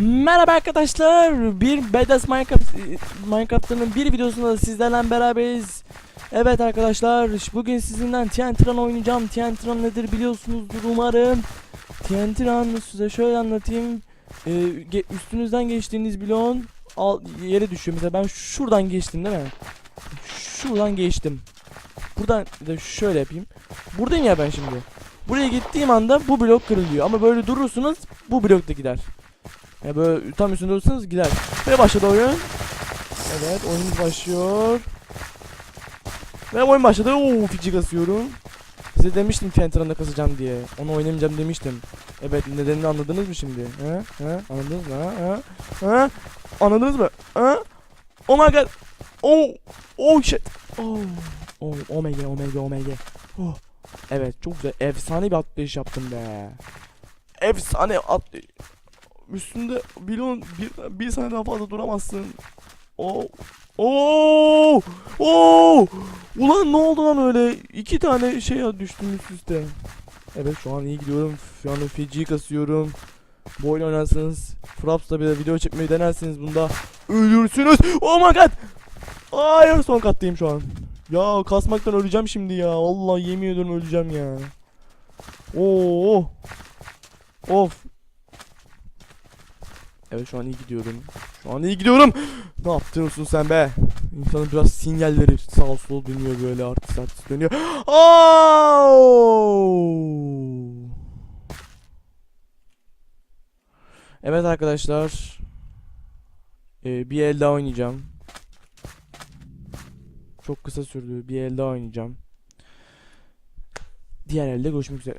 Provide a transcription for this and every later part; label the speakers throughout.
Speaker 1: Merhaba arkadaşlar. Bir Badass Minecraft Minecraft'ın bir videosunda sizlerle beraberiz. Evet arkadaşlar, bugün sizinle TNT Run oynayacağım. TNT Run nedir biliyorsunuzdur umarım. TNT Run size şöyle anlatayım. Ee, üstünüzden geçtiğiniz bloğun al, yere düşüyor. Mesela ben şuradan geçtim değil mi? Şuradan geçtim. Buradan da şöyle yapayım. Buradayım ya ben şimdi. Buraya gittiğim anda bu blok kırılıyor. Ama böyle durursunuz bu blok da gider. Ya böyle tam üstünde durursanız gider. Ve başladı oyun. Evet oyunumuz başlıyor. Ve oyun başladı. Oo fiji kasıyorum. Size demiştim Tentra'nda kasacağım diye. Onu oynamayacağım demiştim. Evet nedenini anladınız mı şimdi? He? He? Anladınız mı? He? He? Anladınız mı? He? Oh my god. Oh. Oh shit. Oh. Oh. Omega, omega, omega. Oh. Evet çok güzel. Efsane bir atlayış yaptım be. Efsane atlayış. Üstünde milyon bir, bir saniye daha fazla duramazsın. Oh. Oo! Oo! Ulan ne oldu lan öyle? İki tane şey düştüm üst üste. Evet şu an iyi gidiyorum. Şu anda feci kasıyorum. Bu oyunu oynarsanız Fraps'ta bir de video çekmeyi denerseniz bunda ölürsünüz. Oh my god! Hayır son kattayım şu an. Ya kasmaktan öleceğim şimdi ya. Allah yemin ediyorum öleceğim ya. Oo! Of. Evet şu an iyi gidiyorum. Şu an iyi gidiyorum. Ne yaptırıyorsun sen be? İnsanın biraz sinyalleri sağ sol dönüyor böyle artist artist dönüyor. Au! Evet arkadaşlar. Ee, bir el daha oynayacağım. Çok kısa sürdü. Bir el daha oynayacağım. Diğer elde görüşmek üzere.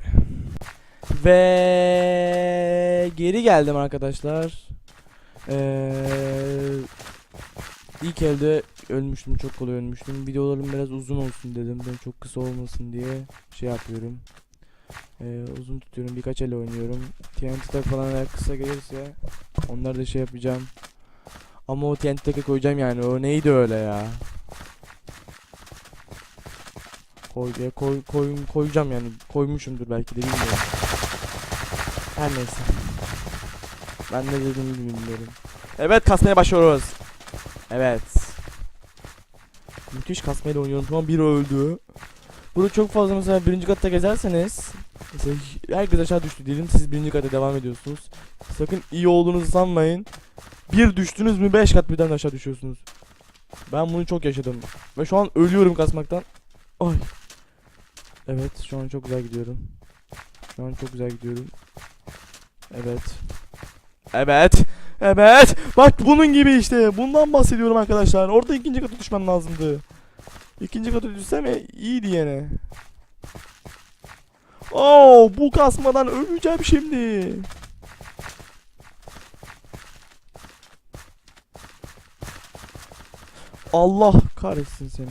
Speaker 1: Ve geri geldim arkadaşlar. Ee, ilk elde ölmüştüm çok kolay ölmüştüm. Videolarım biraz uzun olsun dedim. Ben çok kısa olmasın diye şey yapıyorum. Ee, uzun tutuyorum. Birkaç el oynuyorum. TNT falan eğer kısa gelirse onları da şey yapacağım. Ama o TNT takı koyacağım yani. O neydi öyle ya? Koy, koy, koy, koyacağım yani. Koymuşumdur belki de bilmiyorum. Her neyse. Ben ne dediğimi bilmiyorum. Evet kasmaya başlıyoruz. Evet. Müthiş kasmayla oynuyorum. An biri öldü. Burada çok fazla mesela birinci katta gezerseniz Mesela herkes aşağı düştü diyelim siz birinci kata devam ediyorsunuz. Sakın iyi olduğunuzu sanmayın. Bir düştünüz mü 5 kat birden aşağı düşüyorsunuz. Ben bunu çok yaşadım. Ve şu an ölüyorum kasmaktan. Ay. Evet şu an çok güzel gidiyorum. Şu an çok güzel gidiyorum. Evet. Evet. Evet. Bak bunun gibi işte. Bundan bahsediyorum arkadaşlar. Orada ikinci kata düşmem lazımdı. İkinci kata düşsem e, iyiydi yine. Oo, bu kasmadan öleceğim şimdi. Allah kahretsin seni.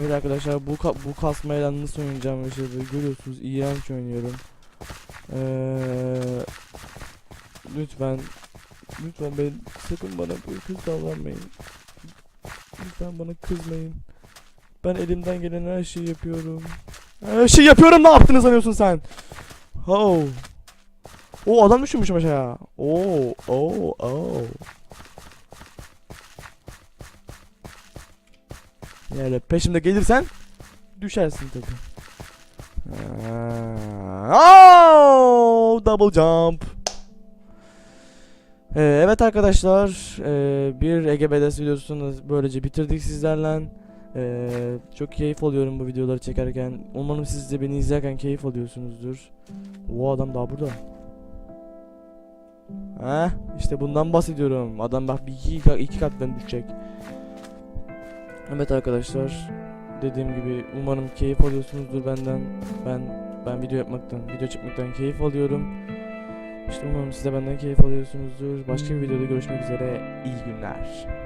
Speaker 1: Evet arkadaşlar bu ka- bu kasmayla nasıl oynayacağım işte görüyorsunuz iğrenç oynuyorum. Ee, lütfen lütfen ben sakın bana böyle kız davranmayın. Lütfen bana kızmayın. Ben elimden gelen her şeyi yapıyorum. Her şeyi yapıyorum ne yaptığını sanıyorsun sen? Oh. O adam düşürmüş aşağıya. Oo, oo, oo. Yani peşimde gelirsen düşersin tabi. Oh, double jump. Ee, evet arkadaşlar, ee, bir Ege Bedes videosunu böylece bitirdik sizlerle. Ee, çok keyif alıyorum bu videoları çekerken. Umarım siz de beni izlerken keyif alıyorsunuzdur. O adam daha burada. Heh, işte bundan bahsediyorum. Adam bak bir iki, iki kattan düşecek. Evet arkadaşlar, dediğim gibi umarım keyif alıyorsunuzdur benden. Ben ben video yapmaktan, video çekmekten keyif alıyorum. İşte umarım siz de benden keyif alıyorsunuzdur. Başka bir videoda görüşmek üzere. İyi günler.